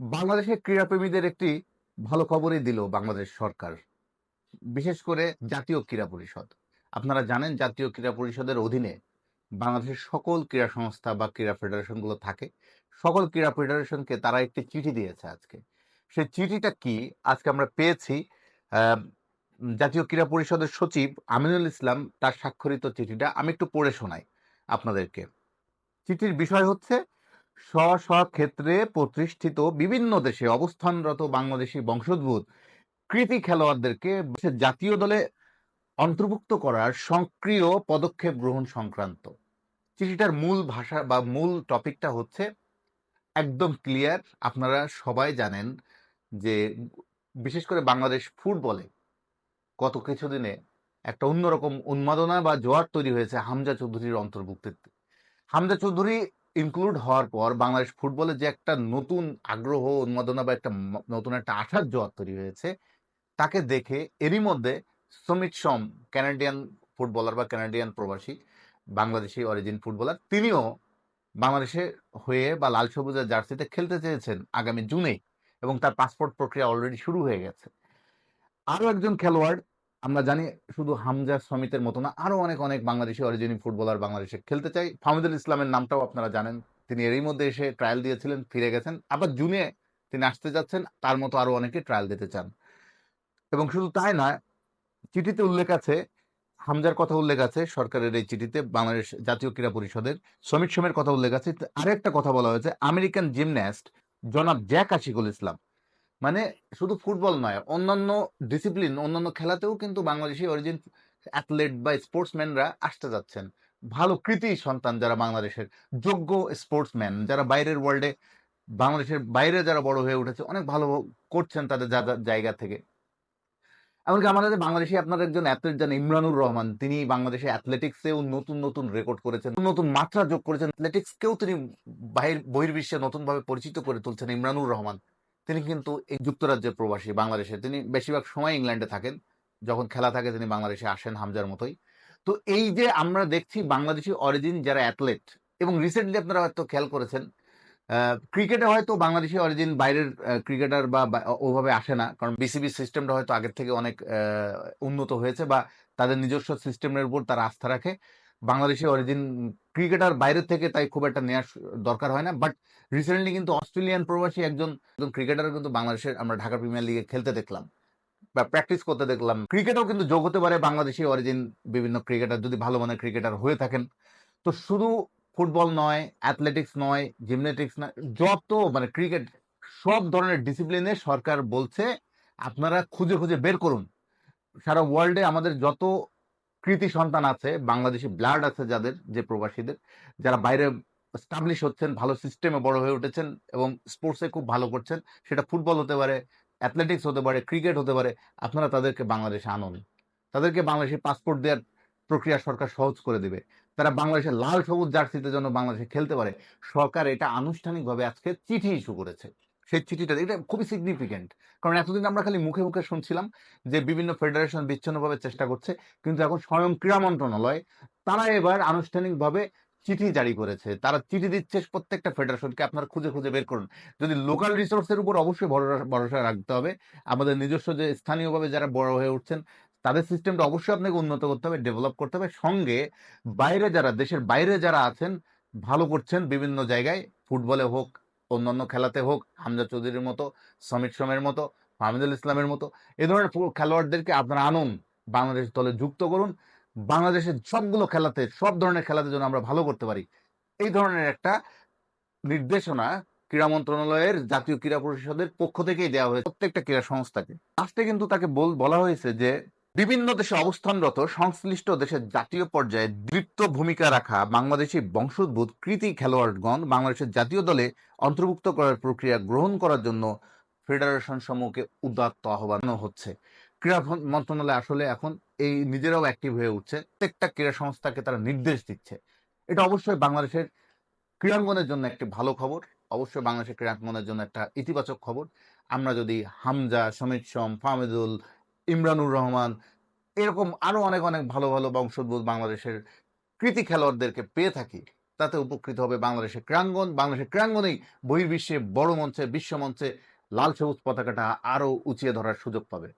বাংলাদেশের ক্রীড়াপ্রেমীদের একটি ভালো খবরই দিল বাংলাদেশ সরকার, বিশেষ করে জাতীয় ক্রীড়া পরিষদ। আপনারা জানেন জাতীয় ক্রীড়া পরিষদের অধীনে বাংলাদেশের সকল ক্রীড়া সংস্থা বা ক্রীড়া ফেডারেশনগুলো থাকে। সকল ক্রীড়া ফেডারেশনকে তারা একটি চিঠি দিয়েছে আজকে। সেই চিঠিটা কি? আজকে আমরা পেয়েছি জাতীয় ক্রীড়া পরিষদের সচিব আমিনুল ইসলাম তার স্বাক্ষরিত চিঠিটা। আমি একটু পড়ে শোনাই আপনাদেরকে। চিঠির বিষয় হচ্ছে স্ব ক্ষেত্রে প্রতিষ্ঠিত বিভিন্ন দেশে অবস্থানরত বাংলাদেশি বংশোদ্ভূত কৃতি খেলোয়াড়দেরকে জাতীয় দলে অন্তর্ভুক্ত করার সক্রিয় পদক্ষেপ গ্রহণ সংক্রান্ত। চিঠিটার মূল ভাষা বা মূল টপিকটা হচ্ছে একদম ক্লিয়ার, আপনারা সবাই জানেন যে বিশেষ করে বাংলাদেশ ফুটবলে গত কিছুদিনে একটা অন্যরকম উন্মাদনা বা জোয়ার তৈরি হয়েছে হামজা চৌধুরীর অন্তর্ভুক্তিতে। হামজা চৌধুরী ইনক্লুড হওয়ার পর বাংলাদেশ ফুটবলে যে একটা নতুন আগ্রহ, উন্মাদনা বা একটা নতুন একটা আশার জোয়ার তৈরি হয়েছে, তাকে দেখে এরই মধ্যে সমিত সম ক্যানাডিয়ান ফুটবলার বা ক্যানাডিয়ান প্রবাসী, বাংলাদেশি অরিজিন ফুটবলার তিনিও বাংলাদেশে হয়ে বা লাল সবুজের জার্সিতে খেলতে চেয়েছেন আগামী জুনে এবং তার পাসপোর্ট প্রক্রিয়া অলরেডি শুরু হয়ে গেছে। আরও একজন খেলোয়াড় আমরা জানি শুধু হামজা সমিতের মতো না আরও অনেক অনেক বাংলাদেশি অরিজিনাল ফুটবলার বাংলাদেশে খেলতে চাই। ফাহমিদুল ইসলামের নামটাও আপনারা জানেন। তিনি এরই মধ্যে এসে ট্রায়াল দিয়েছিলেন, ফিরে গেছেন। আবার জুনে তিনি আসতে যাচ্ছেন, তার মতো আরও অনেকে ট্রায়াল দিতে চান। এবং শুধু তাই নয়, চিঠিতে উল্লেখ আছে, হামজার কথা উল্লেখ আছে, সরকারের এই চিঠিতে বাংলাদেশ জাতীয় ক্রীড়া পরিষদের শ্রমিক সোমের কথা উল্লেখ আছে। আরেকটা কথা বলা হয়েছে, আমেরিকান জিমন্যাস্ট জনাব জ্যাক আশিকুল ইসলাম। মানে শুধু ফুটবল নয়, অন্যান্য ডিসিপ্লিন অন্যান্য খেলাতেও কিন্তু বাংলাদেশি অরিজিন অ্যাথলেট বা স্পোর্টসম্যানরা আসতে যাচ্ছেন। ভালো কৃতি সন্তান যারা বাংলাদেশের, যোগ্য স্পোর্টসম্যান যারা বাইরের ওয়ার্ল্ডে বাংলাদেশের বাইরে যারা বড় হয়ে উঠেছে, অনেক ভালো করছেন তাদের জায়গা থেকে। এমনকি আমাদের বাংলাদেশে আপনার একজন অ্যাথলেট জানেন ইমরানুর রহমান, তিনি বাংলাদেশে অ্যাথলেটিক্সেও নতুন নতুন রেকর্ড করেছেন, নতুন মাত্রা যোগ করেছেন অ্যাথলেটিক্সকেও তিনি বাহির, বহির্বিশ্বে নতুনভাবে পরিচিত করে তুলছেন ইমরানুর রহমান। তিনি কিন্তু এই যুক্তরাজ্যের প্রবাসী, বাংলাদেশে। তিনি বেশিরভাগ সময় ইংল্যান্ডে থাকেন। যখন খেলা থাকে, তিনি বাংলাদেশে আসেন হামজার মতোই। তো এই যে আমরা দেখছি বাংলাদেশি অরিজিন যারা অ্যাথলেট এবং রিসেন্টলি আপনারা হয়তো খেয়াল করেছেন ক্রিকেটে হয়তো বাংলাদেশি অরিজিন বাইরের ক্রিকেটার বা ওভাবে আসে না। কারণ বিসিবি সিস্টেমটা হয়তো আগের থেকে অনেক উন্নত হয়েছে বা তাদের নিজস্ব সিস্টেমের উপর তারা আস্থা রাখে। বাংলাদেশি অরিজিন ক্রিকেটার বাইরের থেকে তাই খুব একটা নেওয়ার দরকার হয় না। বাট রিসেন্টলি কিন্তু অস্ট্রেলিয়ান প্রবাসী একজন একজন ক্রিকেটার কিন্তু বাংলাদেশের আমরা ঢাকা প্রিমিয়ার লিগে খেলতে দেখলাম বা প্র্যাকটিস করতে দেখলাম। ক্রিকেটও কিন্তু যোগ হতে পারে বাংলাদেশি অরিজিন বিভিন্ন ক্রিকেটার যদি ভালো মানের ক্রিকেটার হয়ে থাকেন। তো শুধু ফুটবল নয় অ্যাথলেটিক্স নয় জিমনেটিক্স নয় যত মানে ক্রিকেট সব ধরনের ডিসিপ্লিনে সরকার বলছে আপনারা খুঁজে খুঁজে বের করুন। সারা ওয়ার্ল্ডে আমাদের যত কৃতি সন্তান আছে, বাংলাদেশি ব্লাড আছে যাদের, যে প্রবাসীদের, যারা বাইরে স্টাবলিশ হচ্ছেন, ভালো সিস্টেমে বড় হয়ে উঠেছেন এবং স্পোর্টসে খুব ভালো করছেন, সেটা ফুটবল হতে পারে অ্যাথলেটিক্স হতে পারে ক্রিকেট হতে পারে, আপনারা তাদেরকে বাংলাদেশে আনুন। তাদেরকে বাংলাদেশে পাসপোর্ট দেওয়ার প্রক্রিয়া সরকার সহজ করে দেবে। তারা বাংলাদেশের লাল, সবুজ জার্সিতে যেন বাংলাদেশে খেলতে পারে, সরকার এটা আনুষ্ঠানিকভাবে আজকে চিঠি ইস্যু করেছে। সেই চিঠিটা, এটা খুবই সিগনিফিকেন্ট কারণ এতদিন আমরা খালি মুখে মুখে শুনছিলাম যে বিভিন্ন ফেডারেশন বিচ্ছিন্নভাবে চেষ্টা করছে, কিন্তু এখন স্বয়ং ক্রীড়া মন্ত্রণালয়, তারা এবার আনুষ্ঠানিকভাবে চিঠি জারি করেছে। তারা চিঠি দিচ্ছে প্রত্যেকটা ফেডারেশনকে আপনারা খুঁজে খুঁজে বের করুন। যদি লোকাল রিসোর্সের উপর অবশ্যই ভরসা ভরসা রাখতে হবে। আমাদের নিজস্ব যে স্থানীয়ভাবে যারা বড় হয়ে উঠছেন, তাদের সিস্টেমটা অবশ্যই আপনাকে উন্নত করতে হবে ডেভেলপ করতে হবে। সঙ্গে বাইরে যারা, দেশের বাইরে যারা আছেন, ভালো করছেন বিভিন্ন জায়গায়, ফুটবলে হোক অন্যান্য খেলাতে হোক, হামজা চৌধুরীর মতো, সোমের মতো হামিদুল ইসলামের মতো, এ ধরনের খেলোয়াড়দেরকে আপনারা আনুন, বাংলাদেশ দলে যুক্ত করুন। বাংলাদেশের সবগুলো খেলাতে, সব ধরনের খেলাতে যেন আমরা ভালো করতে পারি। এই ধরনের একটা নির্দেশনা ক্রীড়া মন্ত্রণালয়ের জাতীয় ক্রীড়া পরিষদের পক্ষ থেকেই দেওয়া হয়েছে প্রত্যেকটা ক্রীড়া সংস্থাকে। লাস্টে কিন্তু তাকে বল, বলা হয়েছে যে বিভিন্ন দেশে অবস্থানরত সংশ্লিষ্ট দেশের জাতীয় পর্যায়ে দৃপ্ত ভূমিকা রাখা বাংলাদেশি বংশোদ্ভূত কৃতি খেলোয়াড়গণ বাংলাদেশের জাতীয় দলে অন্তর্ভুক্ত করার প্রক্রিয়া গ্রহণ করার জন্য ফেডারেশন সমূহকে উদাত্ত আহ্বান হচ্ছে। ক্রীড়া মন্ত্রণালয় আসলে এখন এই নিজেরাও অ্যাক্টিভ হয়ে উঠছে। প্রত্যেকটা ক্রীড়া সংস্থাকে তারা নির্দেশ দিচ্ছে। এটা অবশ্যই বাংলাদেশের ক্রীড়াঙ্গনের জন্য একটি ভালো খবর। অবশ্যই বাংলাদেশের ক্রীড়াঙ্গনের জন্য একটা ইতিবাচক খবর। আমরা যদি হামজা, সমিত সম, ফাহমিদুল ইমরানুর রহমান, এরকম আরও অনেক অনেক ভালো ভালো বংশোদ্ভূত বাংলাদেশের কৃতি খেলোয়াড়দেরকে পেয়ে থাকি। তাতে উপকৃত হবে বাংলাদেশের ক্রাঙ্গন, বাংলাদেশের ক্রাঙ্গনেই বহির্বিশ্বে বড় মঞ্চে, বিশ্ব মঞ্চে লাল সবুজ পতাকাটা আরও উঁচিয়ে ধরার সুযোগ পাবে।